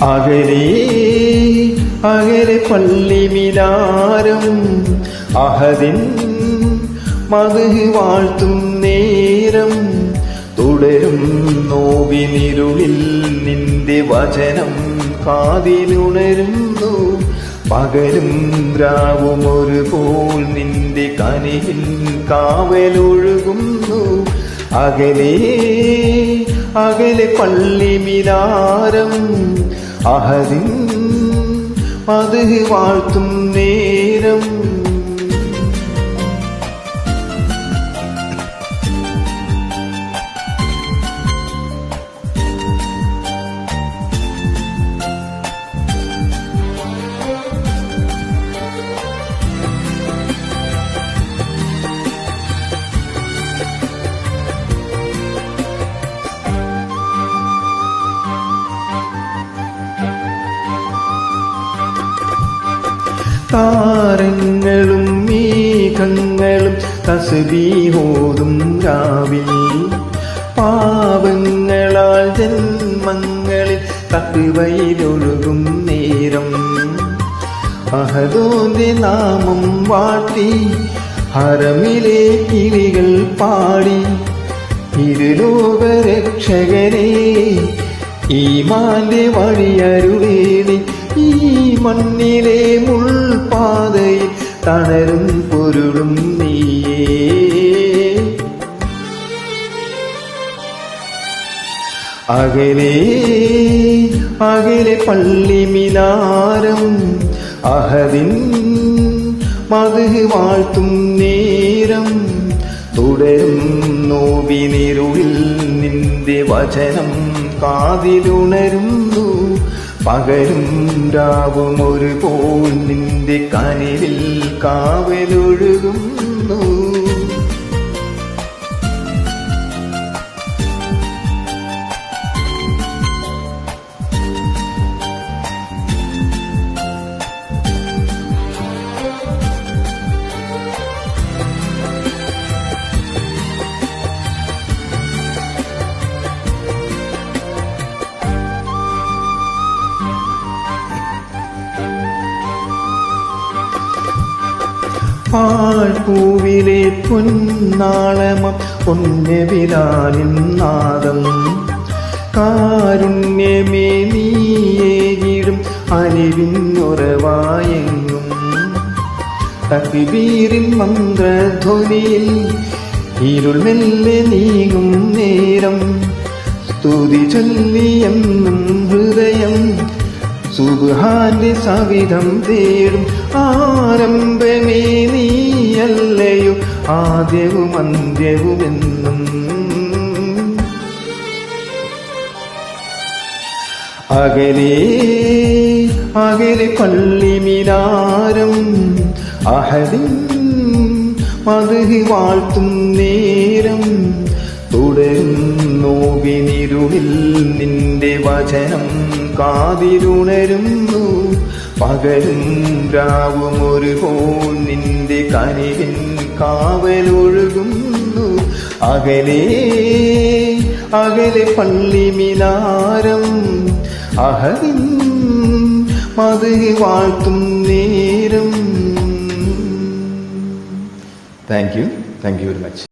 അകലെ അകലെ പള്ളി മിലാരം അഹദിൻ മധു വാഴ്ത്തും നേരം തുടരും നോവിനിരുളിൽ നിന്റെ വചനം കാതിലുണരുന്നു. പകലും രാവും പോൽ നിന്റെ കനിയിൽ കാവലൊഴുകുന്നു. അകലെ അകലെ പള്ളി മിനാരം അഹദിൻ അത് വാഴ്ത്തും നേരം താരങ്ങളും മേഘങ്ങളും തസ്ബീഹോതും രാവിൽ പാവങ്ങളാൽ ജന്മങ്ങളിൽ തട്ടുവയിലൊഴുകും നേരം. അഹദോന്റെ നാമം വാട്ടി ഹറമിലെ കിളികൾ പാടി. ഇരുലോകരക്ഷകരെ ഈമാന്റെ വഴിയരുളേണി ഈ മണ്ണിലെ തണരും പൊരുളും നീയേ. അകലെ അകലെ പള്ളി മിനാരം അഹദിൻ മധു വാഴ്ത്തും നേരം തുടരും നോവിനിരുളിൽ നിന്റെ വചനം കാതിലുണരുന്നു. പകരും രാവും ഒരുപോൽ നിന്റെ കനിവിൽ കാവലൊഴുകുന്നു പാഴ്പൂവിലെ പൊന്നാളമം പൊന്നവിലാലിൻ നാദം. കാരുണ്യമേ നീയേകിടും അലിവിന്നുറവായെങ്ങും തക്ബീരിൻ മന്ത്രധ്വനിയിൽ ഇരുൾ മെല്ലെ നീങ്ങും നേരം. സ്തുതി ചൊല്ലിയെന്നും ഹൃദയം സുബാന്റെ സവിധം തേടും. ആരംഭമേ നീയല്ലയോ ആദ്യവും അന്ത്യവുമെന്നും. അകലെ അകലെ പള്ളി മിനാരം അഹദിൻ മധു വാഴ്ത്തും നേരം. തുടരും നോവിനിരുളിൽ നിന്റെ വചനം കാതിരുണരുന്നു. പകലും രാവും ഒരുപോൽ നിന്റെ കനിവിൻ കാവലൊഴുകുന്നു. അകലെ അകലെ പള്ളി മിനാരം അഹദിൻ മധു വാഴ്ത്തും നേരം. Thank you thank you very much